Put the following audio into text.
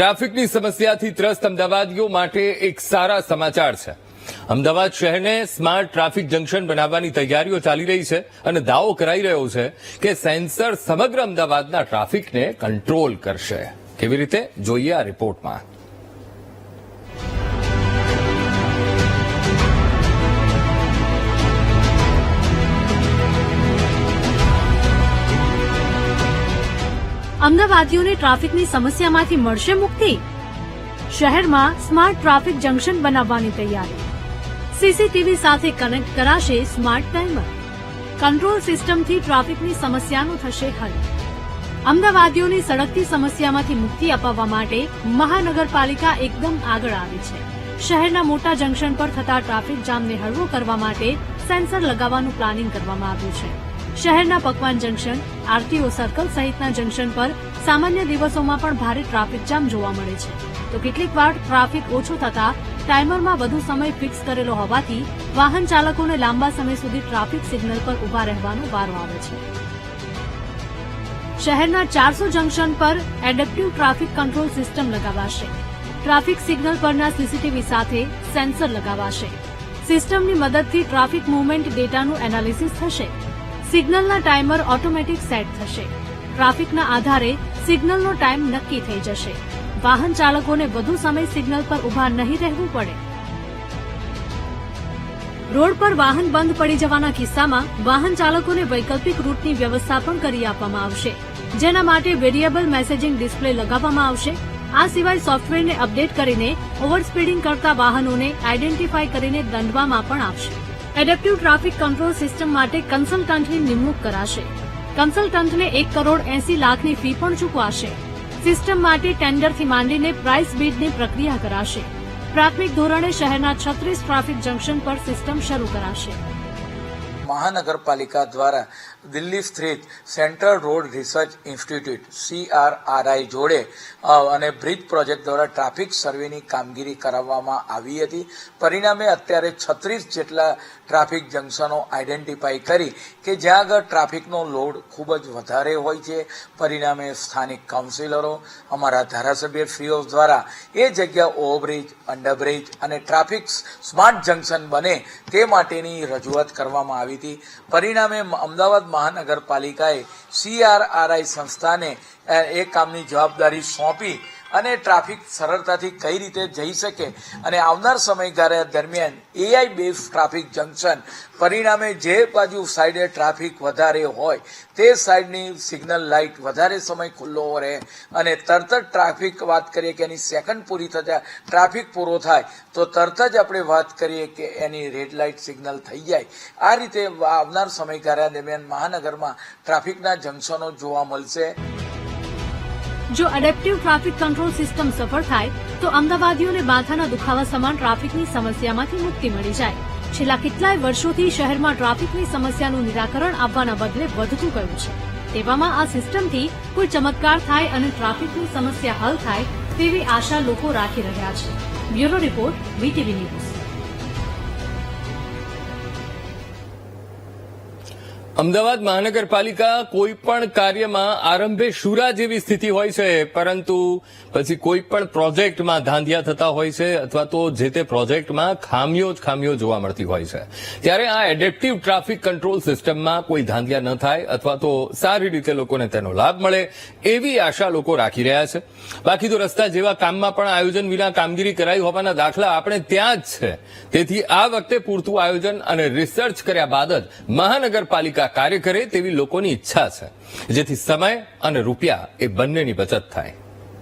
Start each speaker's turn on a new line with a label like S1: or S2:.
S1: ટ્રાફિકની સમસ્યાથી ત્રસ્ત અમદાવાદીઓ માટે એક સારા સમાચાર છે. અમદાવાદ શહેરને સ્માર્ટ ટ્રાફિક જંકશન બનાવવાની તૈયારીઓ ચાલી રહી છે અને દાવો કરાઈ રહ્યો છે કે સેન્સર સમગ્ર અમદાવાદના ટ્રાફિકને કંટ્રોલ કરશે. કેવી રીતે? જોઈએ આ રિપોર્ટમાં.
S2: અમદાવાદીઓને ટ્રાફિકની સમસ્યામાંથી મળશે મુક્તિ. શહેરમાં સ્માર્ટ ટ્રાફિક જંકશન બનાવવાની તૈયારી. સીસીટીવી સાથે કનેક્ટ કરાશે સ્માર્ટ ટાઈમર. કંટ્રોલ સિસ્ટમથી ટ્રાફિકની સમસ્યાનું થશે હલ. અમદાવાદીઓની સડકથી સમસ્યામાંથી મુક્તિ અપાવવા માટે મહાનગરપાલિકા એકદમ આગળ આવી છે. શહેરના મોટા જંકશન પર થતા ટ્રાફિક જામને હળવો કરવા માટે સેન્સર લગાવવાનું પ્લાનિંગ કરવામાં આવ્યું છે. શહેરના પકવાન જંકશન આરટીઓ સર્કલ સહિતના જંકશન પર સામાન્ય દિવસોમાં પણ ભારે ટ્રાફિક જામ જોવા મળે છે. તો કેટલીક વાર ટ્રાફિક ઓછો થતા ટાઈમરમાં વધુ સમય ફિક્સ કરેલો હોવાથી વાહન ચાલકોને લાંબા સમય સુધી ટ્રાફિક સિગ્નલ પર ઊભા રહેવાનો વારો આવે છે. શહેરના ચારસો જંકશન પર એડપ્ટિવ ટ્રાફિક કંટ્રોલ સિસ્ટમ લગાવાશે. ટ્રાફિક સિગ્નલ પરના સીસીટીવી સાથે સેન્સર લગાવાશે. સિસ્ટમની મદદથી ટ્રાફિક મુવમેન્ટ ડેટાનું એનાલિસિસ થશે. સિગ્નલના ટાઈમર ઓટોમેટિક સેટ થશે. ટ્રાફિકના આધારે સિગ્નલનો ટાઈમ નક્કી થઈ જશે. વાહન ચાલકોને વધુ સમય સિગ્નલ પર ઊભા નહીં રહેવું પડે. રોડ પર વાહન બંધ પડી જવાના કિસ્સામાં વાહન ચાલકોને વૈકલ્પિક રૂટની વ્યવસ્થા પણ કરી આપવામાં આવશે. જેના માટે વેરિયેબલ મેસેજિંગ ડિસ્પ્લે લગાવવામાં આવશે. આ સિવાય સોફ્ટવેરને અપડેટ કરીને ઓવરસ્પીડિંગ કરતા વાહનોને આઈડેન્ટિફાઈ કરીને દંડવામાં પણ આવશે. એડપ્ટિવ ટ્રાફિક કંટ્રોલ સિસ્ટમ માટે કન્સલ્ટન્ટની નિમણૂક કરાશે. કન્સલ્ટન્ટને એક કરોડ એસી લાખની ફી પણ ચૂકવાશે. સિસ્ટમ માટે ટેન્ડરથી માંડીને પ્રાઇસ બીડની પ્રક્રિયા કરાશે. પ્રાથમિક ધોરણે શહેરના છત્રીસ ટ્રાફિક જંકશન પર સિસ્ટમ શરૂ કરાશે.
S3: મહાનગરપાલિકા દ્વારા દિલ્હી સ્થિત central road research institute CRRI જોડે અને બ્રિજ પ્રોજેક્ટ દ્વારા ટ્રાફિક સર્વેની કામગીરી કરાવવામાં આવી હતી. પરિણામે અત્યારે છત્રીસ જેટલા ટ્રાફિક જંકશનો આઈડેન્ટિફાઈ કરી કે જ્યાં આગળ ટ્રાફિકનો લોડ ખૂબ જ વધારે હોય છે. પરિણામે સ્થાનિક કાઉન્સિલરો, અમારા ધારાસભ્ય શ્રીઓ દ્વારા એ જગ્યા ઓવરબ્રિજ, અંડરબ્રિજ અને ટ્રાફિક સ્માર્ટ જંકશન બને તે માટેની રજૂઆત કરવામાં આવી હતી. પરિણામે અમદાવાદ મહાનગરપાલિકાએ સીઆરઆરઆઈ સંસ્થાને એ કામની જવાબદારી સોંપી. અને ટ્રાફિક સરળતાથી કઈ રીતે જઈ શકે અને આવનાર સમયગાળા દરમિયાન એઆઈ બેઝ ટ્રાફિક જંકશન પરિણામે જે બાજુ સાઈડે ટ્રાફિક વધારે હોય, તે સાઈડની સિગ્નલ લાઇટ વધારે સમય ખુલ્લો રહે અને તરત જ ટ્રાફિક વાત કરીએ કે એની સેકન્ડ પૂરી થતા ટ્રાફિક પૂરો થાય, તો તરત જ આપણે વાત કરીએ કે એની રેડ લાઇટ સિગ્નલ થઈ જાય. આ રીતે આવનાર સમયગાળા દરમિયાન મહાનગરમાં ટ્રાફિકના જંકશનો જોવા મળશે.
S2: જો એડેપ્ટિવ ટ્રાફિક કંટ્રોલ સિસ્ટમ સફળ થાય, તો અમદાવાદીઓને માથાના દુખાવા સમાન ટ્રાફિકની સમસ્યામાંથી મુક્તિ મળી જાય. છેલ્લા કેટલાય વર્ષોથી શહેરમાં ટ્રાફિકની સમસ્યાનું નિરાકરણ આપવાના બદલે વધતું ગયું છે. તેવામાં આ સિસ્ટમથી કોઈ ચમત્કાર થાય અને ટ્રાફિકની સમસ્યા હલ થાય તેવી આશા લોકો રાખી રહ્યા છે. Bureau report, VTV news.
S1: Ahmedabad મહાનગરપાલિકા કોઈ પણ કાર્યમાં આરંભે શુરા જેવી સ્થિતિ હોય છે, પરંતુ પછી કોઈ પણ પ્રોજેક્ટમાં ધાંધિયા થતા હોય છે અથવા તો જે તે પ્રોજેક્ટમાં ખામીઓ જ ખામીઓ જોવા મળતી હોય છે. ત્યારે આ એડેપ્ટિવ ટ્રાફિક કંટ્રોલ સિસ્ટમમાં કોઈ ધાંધિયા ન થાય અથવા તો સારી રીતે લોકોને તેનો લાભ મળે એવી આશા લોકો રાખી રહ્યા છે. બાકી તો રસ્તા જેવા કામમાં પણ આયોજન વિના કામગીરી કરાઈ હોવાના દાખલા આપણે ત્યાં જ છે. તેથી આ વખતે પૂરતું આયોજન અને રિસર્ચ કર્યા બાદ જ મહાનગરપાલિકા કાર્ય કરે તેવી લોકોની ઈચ્છા છે જેથી સમય અને રૂપિયા એ બંનેની બચત થાય.